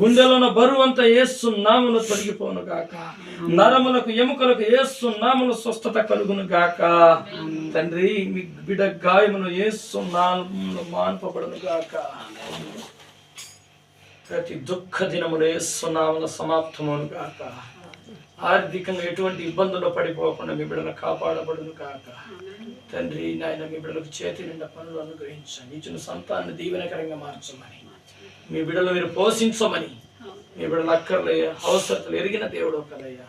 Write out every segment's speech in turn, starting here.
గుండెలోన బరువు అంతా ఏస్తున్నాములు తొలగిపోను గాక. నరములకు ఎముకలకు ఏస్తున్నాములు స్వస్థత కలుగును గాక. తండ్రి మీ బిడ గాయమును ఏస్తున్నాములు మాన్పబడును గాక. ప్రతి దుఃఖ దినములు ఏస్తున్నాముల సమాప్తమును గాక. ఆర్థికంగా ఎటువంటి ఇబ్బందులు పడిపోకుండా మీ బిడ్డను కాపాడబడును కాక తండ్రి నాయన మీ బిడ్డలకు చేతి నిండా పనులు అనుగ్రహించండి. ఇచ్చిన సంతాన్ని దీవెనకరంగా మార్చమని. మీ బిడ్డలు మీరు పోషించమని. మీ బిడ్డలు అక్కర్లయ్యా అవసరతలు ఎరిగిన దేవుడు ఒకదయ్యా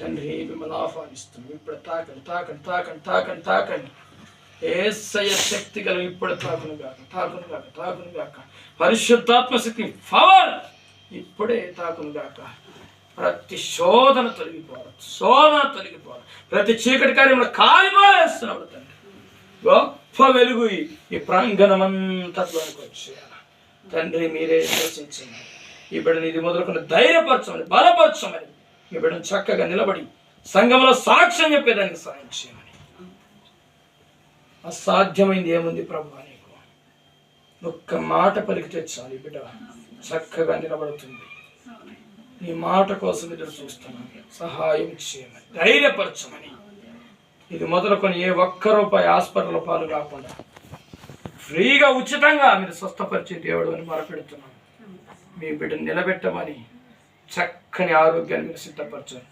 తండ్రి మిమ్మల్ని ఆహ్వానిస్తుంది ఇప్పుడు తాకండి తాకండి తాకండి తాకండి తాకండి. ఏసయ శక్తి గల ఇప్పుడు తాకును గాక తాకును గాక తాకును గాక. పరిశుద్ధాత్మ శక్తి పవర్ ఇప్పుడే తాకును గాక. ప్రతి శోధన తొలగిపోవాలి శోధన తొలగిపోవాలి. ప్రతి చీకటి కార్యంలో కాలిపోలేస్తున్నాడు తండ్రి. గొప్ప వెలుగు ఈ- ప్రాంగణమంతా ప్రాంగణమంతట్లోనికి వచ్చేయాలి. తండ్రి మీరే దర్శించండి ఈ బిడ్డను ఇది మొదలుకొని ధైర్యపరచమని బలపరచమని ఈ బిడ్డను చక్కగా నిలబడి సంఘంలో సాక్ష్యం చెప్పేదానికి సాయం చేయమని. అసాధ్యమైంది ఏముంది ప్రభు నీకు ఒక్క మాట పలికితే చాలు ఈ బిడ్డ చక్కగా నిలబడుతుంది. నీ మాట కోసం ఎదురు చూస్తున్నాను. సహాయం చేయమని ధైర్యపరచమని. ఇది మొదలుకొని ఏ ఒక్క రూపాయి హాస్పిటల్ పాలు కాకుండా ఫ్రీగా ఉచితంగా మీరు స్వస్థపరిచే దేవుడు అని మొరపెడుతున్నాను మీ బిడ్డను నిలబెట్టమని చక్కని ఆరోగ్యాన్ని మీరు సిద్ధపరచాలి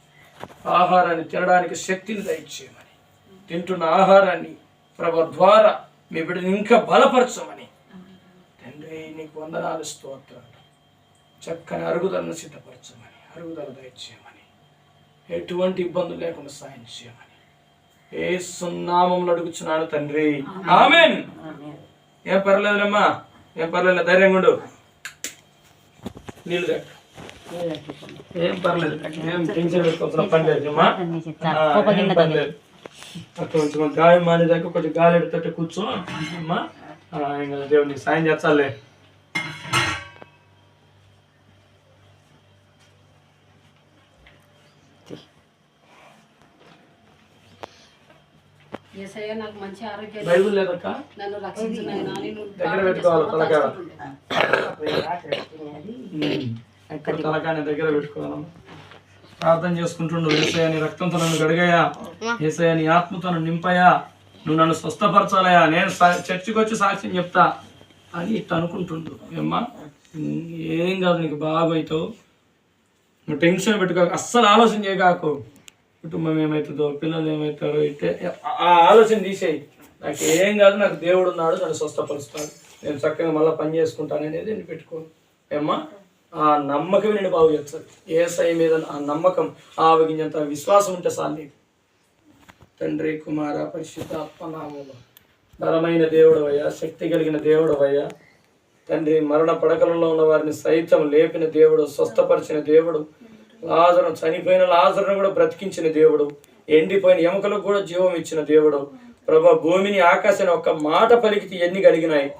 ఆహారాన్ని తినడానికి శక్తిని దయచేయమని తింటున్న ఆహారాన్ని ప్రభు ద్వారా మీ బిడ్డని ఇంకా బలపరచమని తండ్రి నీకు వందనాలు స్తోత్రాలు. చక్కని అరుగుదలను సిద్ధపరచమని అరుగుదల దయచేయమని ఎటువంటి ఇబ్బందులు లేకుండా సాయం చేయమని. ఏ సున్నామంలో అడుగుచున్నాను తండ్రి. ఆమెన్. ఏం పర్లేదులేమ్మా ఏం పర్లేదు ధైర్యంగా ఉండు. నీళ్ళు ఏం పర్లేదు ఏం టెన్షన్ పెట్టుకోవాల్సిన పని లేదు అమ్మా ఆ, ఏం పర్లేదు అక్కడ కొంచెం గాయం మానేదాకా కొంచెం గాలి ఎడుతుంటే కూర్చో అమ్మా ఇంకా నీకు సాయం చేస్తాలే ఏసయ్య నాకు మంచి ఆరోగ్యం బైబుల్ లేదక్క? నన్ను రక్షించు నాయనా నేను దగ్గర పెట్టుకోవాలి తలకాయ. దగ్గర పెట్టుకోవాలమ్మా ప్రార్థన చేసుకుంటుండు ఏసయ్య నీ రక్తంతో నన్ను గడిగాయా ఏసయ్య నీ ఆత్మతో నన్ను నింపయా నువ్వు నన్ను స్వస్థపరచాలయా నేను చర్చికి వచ్చి సాక్ష్యం చెప్తా అని ఇట్లా అనుకుంటుండు. ఏమ్మా? ఏం కాదు నీకు బాగోయితావు నువ్వు టెన్షన్ పెట్టుకో అస్సలు ఆలోచన చేయగాకు కుటుంబం ఏమవుతుందో పిల్లలు ఏమవుతారో ఇట్టే ఆ- ఆలోచన తీసేయి. నాకు ఏం కాదు నాకు దేవుడు ఉన్నాడు నన్ను స్వస్థపరుస్తాడు. నేను చక్కగా మళ్ళీ పని చేసుకుంటాను అనేది నేను పెట్టుకో ఏమ్మా? ఆ నమ్మకం నేను బాగు చేస్తాను. ఏసఐ మీద ఆ నమ్మకం ఆవగించేంత విశ్వాసం ఉంటే సార్ నీకు. తండ్రి కుమార పరిశుద్ధ ఆత్మనామములో బలమైన దేవుడు అయ్యా శక్తి కలిగిన దేవుడు అయ్యా తండ్రి మరణ పడకలలో ఉన్న వారిని సైతం లేపిన దేవుడు స్వస్థపరిచిన దేవుడు. లాజరం చనిపోయిన లాజరును కూడా బ్రతికించిన దేవుడు. ఎండిపోయిన ఎముకలకు కూడా జీవం ఇచ్చిన దేవుడు. ప్రభా భూమిని ఆకాశాన్ని ఒక్క మాట పలికితే ఎన్ని కలిగినాయి?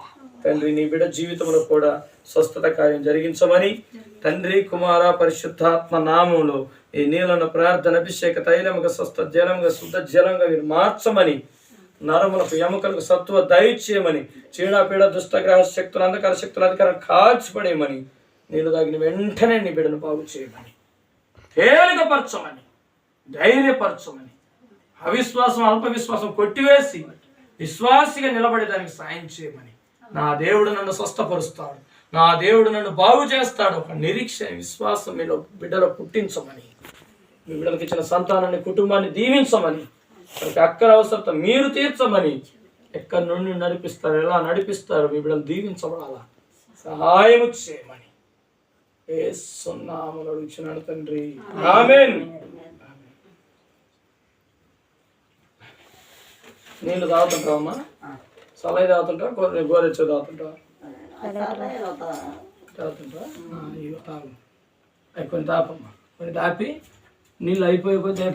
తండ్రి నీ బిడ్డ జీవితంలో కూడా స్వస్థత కార్యం జరిగించమని తండ్రి కుమార పరిశుద్ధాత్మ నామంలో ఈ నీళ్ళను ప్రార్థన అభిషేక తైలముగా స్వస్థ జలంగా శుద్ధ జలంగా మీరు మార్చమని నరములకు ఎముకలకు సత్వ దయచేయమని చీడపీడ దుష్టగ్రహ శక్తులు అంధకార శక్తులు అధికారం కాల్చిపడేయమని నీళ్ళు తాగిన వెంటనే నీ బిడ్డను బాగు చేయమని. తేలికపరచమని ధైర్యపరచమని అవిశ్వాసం అల్ప విశ్వాసం కొట్టివేసి విశ్వాసిగా నిలబడేదానికి సాయం చేయమని. నా దేవుడు నన్ను స్వస్థపరుస్తాడు. నా దేవుడు నన్ను బాగు చేస్తాడు. ఒక నిరీక్ష విశ్వాసం మీలో బిడ్డలో పుట్టించమని. మీ బిడ్డలకు ఇచ్చిన సంతానాన్ని కుటుంబాన్ని దీవించమని. ప్రతి అక్కర అవసరత మీరు తీర్చమని. ఎక్కడి నుండి నడిపిస్తారు ఎలా నడిపిస్తారు మీ బిడ్డలు దీవించబడాలా? సహాయము చేయమని. ఏ సున్నాములు అడుగుచున్నాడు తండ్రి. ఆమెన్. నీళ్ళు తాగుతుంటావమ్మా సలహా తాగుతుంటావా? గోరె గోరెచ్చు తాగుతుంటావా? ఆ, ఇగో తాగు. అవి కొన్ని తాపమ్మా. కొన్ని తాపి నీళ్ళు అయిపోయిపోతే